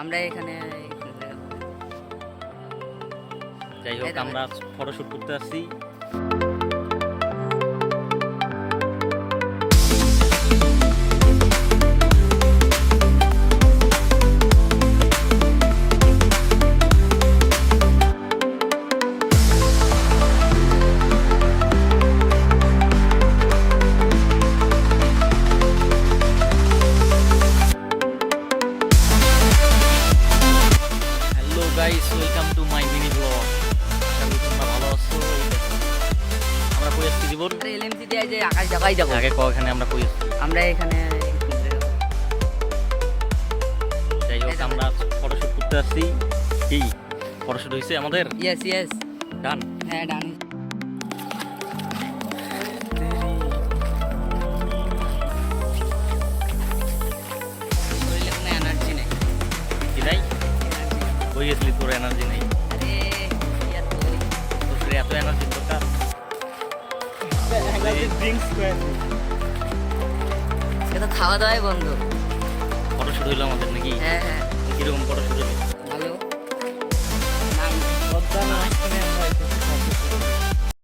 আমরা এখানে যাই হোক আমরা ফটোশ্যুট করতে আসছি। Guys welcome to my mini blog তোমরা ভালো আছো? আমরা কই আসছি জীবন এলএমসি দিয়ে যে আকাশ দেখাই যাব। আগে ক এখানে আমরা কই আসছি আমরা এখানে যাই হোক আমরা ফটোশুট করতে আসছি। কি? ফটোশুট হয়েছে আমাদের? ইয়েস ইয়েস ডান হ্যাঁ ডান গেছিলি তোর এনার্জি নেই। তোর এত এনার্জি দরকার। এটা খাওয়া দাওয়াই বন্ধ। ফটোশুট হইল আমাদের নাকি? হ্যাঁ হ্যাঁ। কীরকম ফটোশুট হইল?